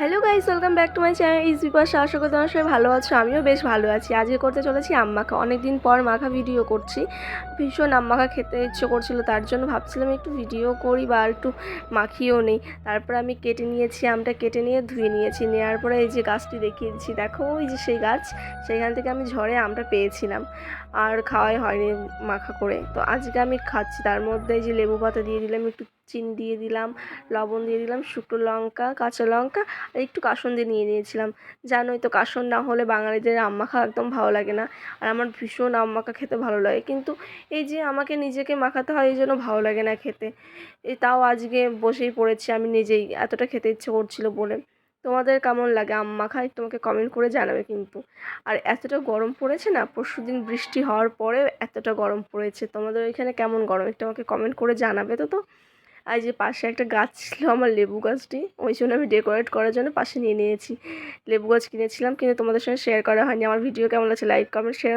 Hello guys welcome back to my channel is Bipasha আশা করি তোমার সবাই ভালো আছো, আমিও বেশ ভালো আছি। আজকে করতে চলেছি আম মাখা। অনেক দিন পর মাখা ভিডিও করছি। ভীষণ আম মাখা খেতে ইচ্ছে করছিল, তার জন্য ভাবছিলাম একটু ভিডিও করি বা একটু মাখিয়েও নেই। তারপর আমি কেটে নিয়েছি, আমটা কেটে নিয়ে ধুয়ে নিয়েছি। নেওয়ার পরে এই যে গাছটি দেখিয়ে দিচ্ছি, দেখো, ওই যে সেই গাছ, সেইখান থেকে আমি ঝড়ে আমটা পেয়েছিলাম। আর খাওয়াই হয়নি মাখা করে। তো আজকে আমি খাচ্ছি, তার মধ্যে এই যে লেবু পাতা দিয়ে দিলাম, একটু চিনি দিয়ে দিলাম, লবণ দিয়ে দিলাম, শুকনো লঙ্কা, কাঁচা লঙ্কা আর একটু কাসুন্দি নিয়ে নিয়েছিলাম। জানোই তো কাসন না হলে বাঙালিদের মাখা একদম ভালো লাগে না আর আমার ভীষণ মাখা খেতে ভালো লাগে। কিন্তু এই যে আমাকে নিজেকে মাখাতে হয় এই জন্য ভালো লাগে না খেতে। এই তাও আজকে বসেই পড়েছি, আমি নিজেই এতটা খেতে ইচ্ছে করছিল বলে। তোমাদের কেমন লাগে আম মাখা একটু আমাকে কমেন্ট করে জানাবে কিন্তু। আর এতটা গরম পড়েছে না, পরশু দিন বৃষ্টি হওয়ার পরে এতটা গরম পড়েছে। তোমাদের ওইখানে কেমন গরম? একটু আমাকে কমেন্ট করে জানাবে তো তো। আর যে পাশে একটা গাছ ছিল আমার লেবু গাছটি, ওই জন্য আমি ডেকোরেট করার জন্য পাশে নিয়ে নিয়েছি। লেবু গাছ কিনেছিলাম, কিন্তু তোমাদের সঙ্গে শেয়ার করা হয়নি। আমার ভিডিও কেমন লাগছে লাইক কমেন্ট শেয়ার